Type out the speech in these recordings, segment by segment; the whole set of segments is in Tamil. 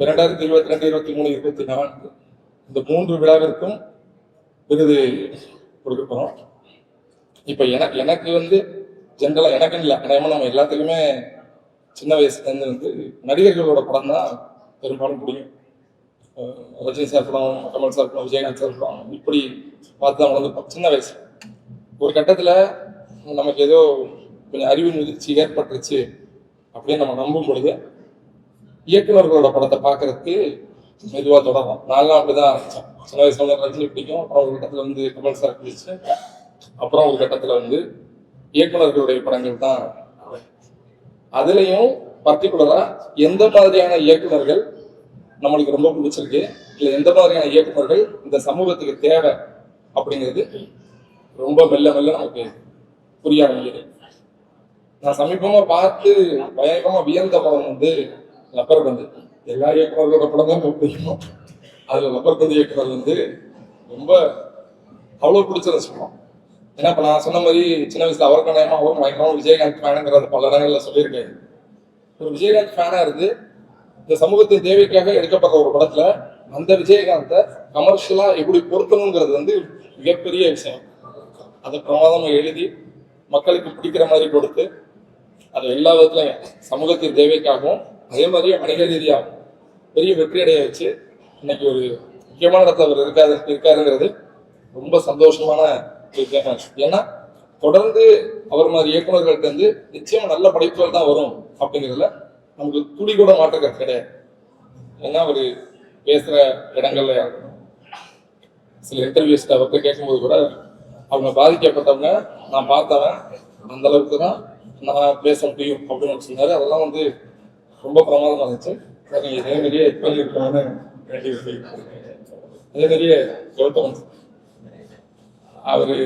இரண்டாயிரத்தி இருபத்தி ரெண்டு இருபத்தி மூணு இருபத்தி நான்கு இந்த மூன்று விழாவிற்கும் விருது கொடுக்க போகிறோம் இப்போ எனக்கு எனக்கு வந்து ஜென்ரலாக எனக்கு இல்லை. அநேகமாக நம்ம எல்லாத்துக்குமே சின்ன வயசுலேருந்து வந்து நடிகர்களோட படம் தான் பெரும்பாலும் பிடிக்கும். ரஜினி சார் படம் கமல் சார் படம் விஜயகாந்த் சார் படம் இப்படி பார்த்து தான் வளர்ந்துருப்போம் சின்ன வயசு ஒரு கட்டத்தில் நமக்கு ஏதோ கொஞ்சம் அறிவு முதிர்ச்சி ஏற்பட்டுருச்சு அப்படின்னு நம்ம நம்பும் பொழுது இயக்குனர்களோட படத்தை பார்க்கறதுக்கு மெதுவாக தொடரும் நான்லாம் அப்படிதான் ஆரம்பிச்சேன். சின்ன வயசுல வந்து ரஜினி பிடிக்கும். அப்புறம் ஒரு கட்டத்தில் வந்து கமல் சார் பிடிச்சு அப்புறம் ஒரு கட்டத்தில் வந்து இயக்குனர்களுடைய படங்கள் தான் அதுலேயும் பர்டிகுலராக எந்த மாதிரியான இயக்குனர்கள் நம்மளுக்கு ரொம்ப பிடிச்சிருக்கு இல்லை எந்த மாதிரியான இயக்குனர்கள் இந்த சமூகத்துக்கு தேவை அப்படிங்கிறது ரொம்ப மெல்ல மெல்ல நமக்கு புரிய ஆரம்பிக்குது. நான் சமீபமாக பார்த்து பயங்கரமாக வியந்த படம் வந்து ரப்பர் பந்து எல்லா இயக்குநர்களோட படம் தான் ரொம்ப பிடிக்கும். அதில் ரப்பர் பந்து இயக்குனர் வந்து ரொம்ப அவ்வளோ பிடிச்ச ரசிப்போம் ஏன்னா இப்போ நான் சொன்ன மாதிரி சின்ன வயசுல அவருக்கு நேரமா அவரும் பயங்கரமா விஜயகாந்த் ஃபேனுங்கிறத பல இடங்களில் சொல்லியிருக்காரு ஒரு விஜயகாந்த் ஃபேனாக இருந்து இந்த சமூகத்தின் தேவைக்காக எடுக்கப்படுற ஒரு படத்தில் அந்த விஜயகாந்தை கமர்ஷியலாக எப்படி பொருத்தணுங்கிறது வந்து மிகப்பெரிய விஷயம். அதை பிரமாதமாக எழுதி மக்களுக்கு பிடிக்கிற மாதிரி கொடுத்து அது எல்லா விதத்துலையும் சமூகத்தின் தேவைக்காகவும் அதே மாதிரி வணிக ரீதியாக பெரிய வெற்றி அடைய வச்சு இன்னைக்கு ஒரு முக்கியமான இடத்துல அவர் இருக்காது இருக்காருங்கிறது ரொம்ப சந்தோஷமான ஒரு ஏன்னா தொடர்ந்து அவர் மாதிரி இயக்குநர்கள்ட்ட இருந்து நிச்சயமா நல்ல படைப்புகள் தான் வரும் அப்படிங்கிறதுல நமக்கு துளி கூட மாற்றம் கிடையாது. ஏன்னா அவர் பேசுற இடங்கள்ல சில இன்டர்வியூஸ் அவர்கிட்ட கேட்கும்போது கூட அவங்க பாதிக்கப்பட்டவங்க நான் பார்த்தவன் அந்த அளவுக்கு தான் நான் பேச முடியும் அப்படின்னு சொன்னாரு. அதெல்லாம் வந்து ரொம்ப பிரமாதமா இருந்துச்சு. சரி, இதே மாதிரியே பண்ணிருக்கணும்னு வேண்டி அதே மாதிரியே கௌதம். அவரு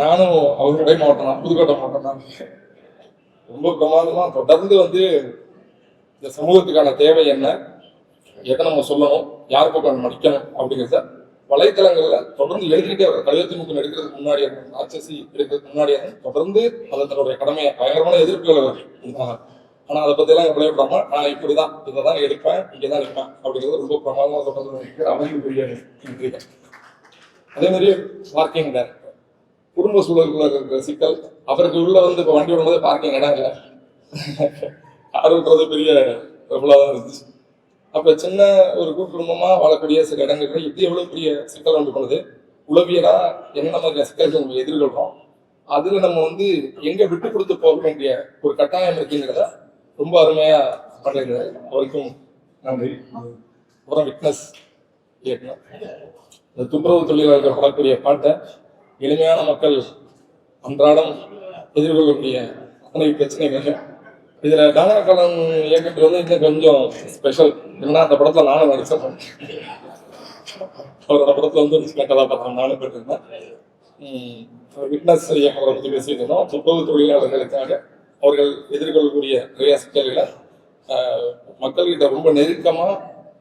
நானும் அவருடைய மாவட்டம் தான் புதுக்கோட்டை மாவட்டம் தான். ரொம்ப பிரமாதமா தொடர்ந்து வந்து இந்த சமூகத்துக்கான தேவை என்ன? எதை நம்ம சொல்லணும்? யார் பக்கம் மடிக்கணும் அப்படிங்கிறத வலைத்தளங்கள்ல தொடர்ந்து எழுதிக்கிட்டே வர கழுவத்தி முக்கம் எடுக்கிறதுக்கு முன்னாடி ராட்சசி எடுக்கிறதுக்கு முன்னாடி தொடர்ந்து அதை தன்னுடைய கடமையை பயங்கரமான எதிர்ப்புகள் இருந்தாங்க ஆனா அதை பத்தி எல்லாம் விளையாடாம நான் இப்படிதான் இதை தான் எடுப்பேன் இங்கதான் எடுப்பேன் அப்படிங்கிறது ரொம்ப பிரமாதமா தொடர்ந்து அமைதி அவரையும் பெரிய அதே மாதிரி பார்க்கிங் இடம் குடும்ப சூழலுக்குள்ள இருக்கிற சிக்கல் அவருக்கு உள்ள வந்து இப்போ வண்டி விடும்போது பார்க்கிங் இடம் இல்லை. கார் விட்டுறது பெரிய பிரபலாக தான் இருந்துச்சு. அப்போ சின்ன ஒரு கூட்டு குடும்பமா வாழக்கூடிய சில இடங்கள்ல இது எவ்வளவு பெரிய சிக்கல் வந்து பண்ணுது உளவியலா என்ன மாதிரியான சிக்கல்கள் நம்ம எதிர்கொள்றோம்? அதுல நம்ம வந்து எங்க விட்டு கொடுத்து போக வேண்டிய ஒரு கட்டாயம் இருக்குங்கிறத ரொம்ப அருமையா பண்ணிருந்தாரு அவருக்கும் நன்றி. அப்புறம் விட்னஸ் இயக்குனர். இந்த துப்புரவு தொழிலாளர்கள் பாடக்கூடிய பாட்டை எளிமையான மக்கள் அன்றாடம் எதிர்கொள்ளக்கூடிய அத்தனை பிரச்சனைகள். இதுல தானகலம் இயக்கத்தில் வந்து இன்னும் கொஞ்சம் ஸ்பெஷல் ஏன்னா அந்த படத்துல நானும் நடிச்சேன். அவரோட படத்துல வந்து ஒரு சின்ன கதாபாத்திரம். நானும் பெற்றிருந்தேன் விட்னஸ் இயக்கங்களை பற்றி பேசிட்டு இருந்தோம். துப்புரவு தொழிலாளர்களுக்காக அவர்கள் எதிர்கொள்ளக்கூடிய நிறைய சிக்கல்களை மக்கள்கிட்ட ரொம்ப நெருக்கமாக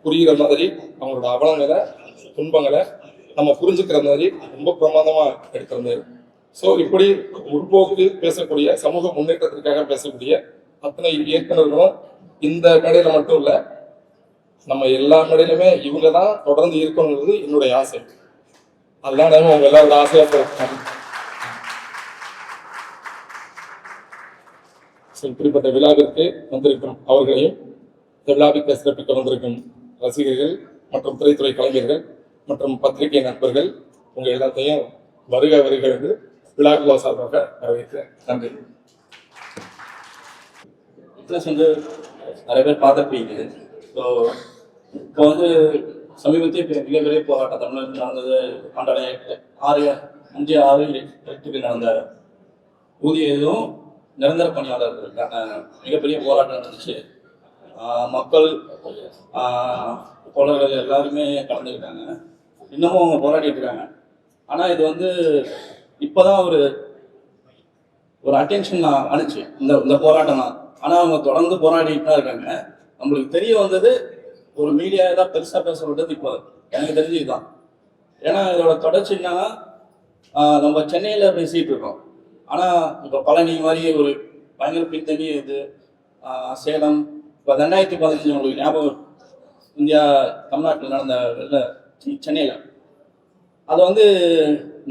புரிகிற மாதிரி அவங்களோட அவலங்களை துன்பங்களை நம்ம புரிஞ்சுக்கிற மாதிரி ரொம்ப பிரமாதமாக எடுத்திருந்தது ஸோ இப்படி முற்போக்கு பேசக்கூடிய சமூக முன்னேற்றத்திற்காக பேசக்கூடிய அத்தனை இயக்குநர்களும் இந்த மேடையில் மட்டும் இல்லை நம்ம எல்லா மேடையிலுமே இவங்க தான் தொடர்ந்து இருக்கணுங்கிறது என்னுடைய ஆசை. அதுதான் நேரம் உங்க எல்லாரோட ஆசையாக இருக்கும் இப்படிப்பட்ட விழாவிற்கு வந்திருக்கும் அவர்களையும் இந்த விழாவிற்கு சிறப்பிக்க வந்திருக்கும் ரசிகர்கள் மற்றும் திரைத்துறை கலைஞர்கள் மற்றும் பத்திரிகை நண்பர்கள் உங்கள் எல்லாத்தையும் வருக வருக என்று விழாக்குழா சார்பாக வரவேற்கிறேன். நன்றி. ப்ளஸ் வந்து நிறைய பேர் பார்த்துருப்பீங்க. ஸோ இப்போ வந்து சமீபத்திய மிகப்பெரிய போராட்டம். தமிழ்நாட்டில் நடந்தது ஆண்டாட ஆறு அஞ்சு ஆறு எட்டுக்கு நடந்த ஊதியம் நிரந்தர பணியாளர்களுக்கான மிகப்பெரிய போராட்டம் நடந்துச்சு. மக்கள் ஆஹ் தோழர்கள் எல்லாருமே கலந்துக்கிட்டாங்க. இன்னமும் அவங்க போராடிட்டு இருக்காங்க. ஆனால் இது வந்து இப்போதான் ஒரு ஒரு அட்டென்ஷன் அனுச்சு. இந்த இந்த போராட்டம் தான் ஆனால் அவங்க தொடர்ந்து போராடிட்டு தான் இருக்காங்க. நம்மளுக்கு தெரிய வந்தது ஒரு மீடியா தான் பெருசாக பேச விட்டது இப்போ. எனக்கு தெரிஞ்சு இதுதான். ஏன்னா இதோட தொடர்ச்சி என்னன்னா நம்ம சென்னையில் பேசிகிட்டு இருக்கோம். ஆனால் இப்போ பழனி மாதிரி ஒரு பயங்கர பின்தங்கிய இது சேலம் இப்போ ரெண்டாயிரத்தி பதினஞ்சு உங்களுக்கு ஞாபகம் இந்தியா தமிழ்நாட்டில் நடந்த வெள்ள சென்னையில். அது வந்து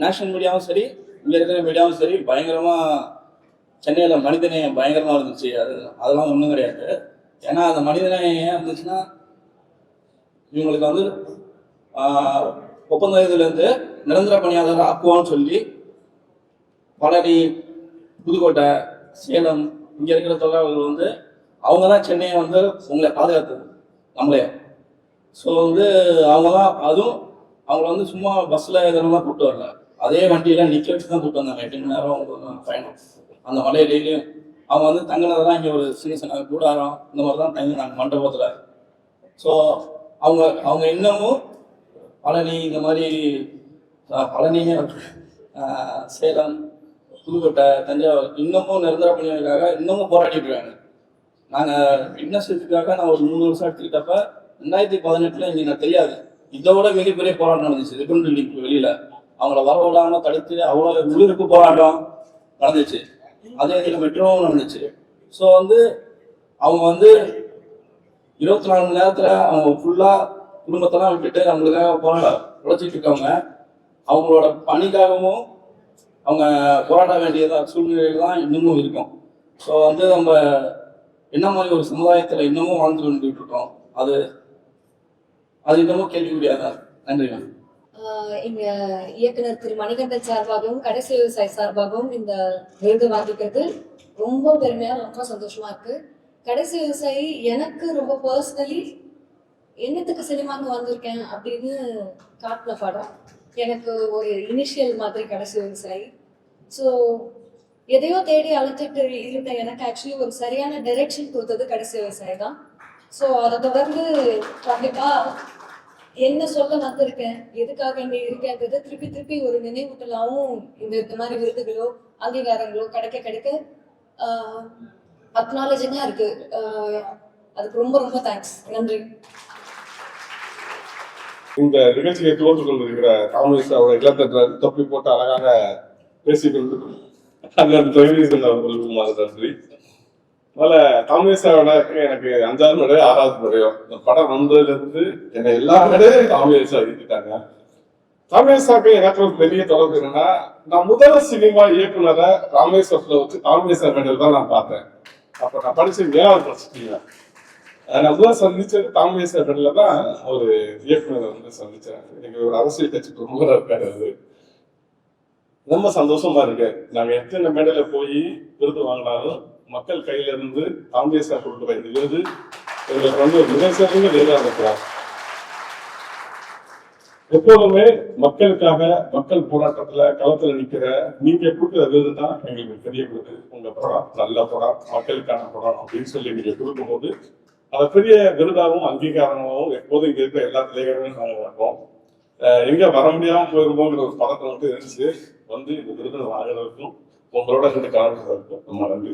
நேஷனல் மீடியாவும் சரி இங்கே இருக்கிற மீடியாவும் சரி பயங்கரமாக சென்னையில் மனிதநேயம் பயங்கரமாக இருந்துச்சு. அது அதெல்லாம் ஒன்றும் கிடையாது. ஏன்னா அந்த மனிதநேயம் ஏன் இருந்துச்சுன்னா இவங்களுக்கு வந்து ஒப்பந்த இதுலேருந்து நிரந்தர பணியாளர் ஆக்குவான்னு சொல்லி பழனி புதுக்கோட்டை சேலம் இங்கே இருக்கிற தொழிலாளர்கள் வந்து அவங்க தான் சென்னையை வந்து உங்களை பாதுகாத்தது நம்மளே ஸோ வந்து அவங்க தான் அதுவும் அவங்கள வந்து சும்மா பஸ்ஸில் இதெல்லாம் கூப்பிட்டு வரல. அதே வண்டியில் நிற்க வச்சு தான் கூப்பிட்டு வந்தாங்க. எட்டு மணி நேரம் அவங்களுக்கு பயணம். அந்த மலையை டெய்லியும் அவங்க வந்து தங்கினதெல்லாம் இங்கே ஒரு சின்ன சின்ன கூடாரம் இந்த மாதிரி தான் தங்கினாங்க மண்டபத்தில். ஸோ அவங்க அவங்க இன்னமும் பழனி இந்த மாதிரி பழனி சேலம் புதுக்கோட்டை தஞ்சாவூர் இன்னமும் நிரந்தர பணிகளுக்காக இன்னமும் போராடிட்டு இருக்காங்க. நாங்கள் விட்னஸுக்காக நான் ஒரு மூணு வருஷம் எடுத்துக்கிட்டப்ப ரெண்டாயிரத்தி பதினெட்டில் எங்களுக்கு எனக்கு தெரியாது. இதோட மிகப்பெரிய போராட்டம் நடந்துச்சு. ரிப்பன் பில்டிங்க்கு வெளியில். அவங்கள வர விடாமல் தடுத்து அவ்வளோ உள்ளிருப்பு போராட்டம் நடந்துச்சு. அதே இதில் மெட்ரோவும் நடந்துச்சு. ஸோ வந்து அவங்க வந்து இருபத்தி நாலு மணி நேரத்தில் அவங்க ஃபுல்லாக குடும்பத்தெல்லாம் விட்டுட்டு அவங்களுக்காக போராட உழைச்சிட்டு இருக்கவங்க அவங்களோட பணிக்காகவும் அவங்க போராட வேண்டியதாக சூழ்நிலையில் தான் இன்னமும் இருக்கும். ஸோ வந்து நம்ம என்ன மாதிரி ஒரு சமுதாயத்தில் இன்னமும் வாழ்ந்து கொண்டுகிட்டு இருக்கோம் அது அது இன்னமும் கேள்விக்குரியாதான் நன்றி மேம். இங்க இயக்குனர் திரு மணிகண்டன் சார்பாகவும் கடைசி விவசாய சார்பாகவும் இந்த விருது வாங்கிக்கிறது ரொம்ப பெருமையா ரொம்ப சந்தோஷமா இருக்கு. கடைசி விவசாயி எனக்கு ரொம்ப பர்சனலி என்னத்துக்கு சினிமாக்கு வந்திருக்கேன் அப்படின்னு காட்டின படம் எனக்கு ஒரு இனிஷியல் மாதிரி கடைசி சரி ஸோ எதையோ தேடி அழைச்சிட்டு இருந்த எனக்கு ஆக்சுவலி ஒரு சரியான டைரெக்ஷன் கொடுத்தது கடைசி விவசாயி தான். ஸோ அதை தொடர்ந்து கண்டிப்பாக என்ன சொல்ல வந்திருக்கேன் எதுக்காக இங்கே இருக்கேன்றது திருப்பி திருப்பி ஒரு நினைவூட்டலாகவும் இந்த இந்த மாதிரி விருதுகளோ அங்கீகாரங்களோ கிடைக்க கிடைக்க அக்னாலஜிங்காக இருக்குது அதுக்கு ரொம்ப ரொம்ப தேங்க்ஸ் நன்றி. இந்த நிகழ்ச்சியை துவந்து கொண்டிருக்கிற காமேஸ்வரோட இல்லத்தற்ற தொப்பி போட்டு அழகாக பேசிக்கொண்டு அண்ணன் ஜெகதீசன் அவர்களுக்கும் அது நன்றி அதனால காமேஸ்வரோட எனக்கு அஞ்சாவது முறையோ ஆறாவது முறையோ இந்த படம் வந்ததுல இருந்து என்னை எல்லா மேடையும் காமேஸ்வரா எழுதிட்டாங்க காமேஸ்வராக்கு எனக்கு ஒரு பெரிய தொடர்பு என்னன்னா நான் முதல் சினிமா இயக்குனரை ராமேஸ்வரத்துல வச்சு காமேஸ்வர மெடல் தான் நான் பார்த்தேன். அப்ப நான் படிச்சு ஏழாவது படிச்சுட்டீங்க நல்லா முதல்ல சந்திச்சது காமேஸ்வர தான் ஒரு இயக்குனர் வந்து சந்திச்சாங்க எனக்கு ஒரு அரசியல் கட்சி பிரமுகரா இருக்காரு அது ரொம்ப சந்தோஷமா இருக்கு நாங்க எத்தனை மேடையில போய் விருது வாங்கினாலும் மக்கள் கையில இருந்து காங்கிரஸ் கொடுத்து இந்த விருது எங்களுக்கு வந்து ஒரு மிக சிறந்த விருதாக இருக்கிறார் எப்போதுமே மக்களுக்காக மக்கள் போராட்டத்துல களத்துல நிக்கிற நீங்க கொடுக்குற விருது தான் எங்களுக்கு பெரிய விருது உங்க படம் நல்ல படம் மக்களுக்கான படம் அப்படின்னு சொல்லி நீங்க கொடுக்கும்போது அதை பெரிய விருதாகவும் அங்கீகாரமாகவும் எப்போதும் இங்கே இருக்கிற எல்லா தலைவர்களும் நாங்கள் வைப்போம் எங்கே வர முடியாமல் போயிருமோங்கிற ஒரு படத்தை வந்து இருந்துச்சு. வந்து இந்த விருது வாங்குறதுக்கும் உங்களோட இருந்து கலந்துறதுக்கும் ரொம்ப நன்றி.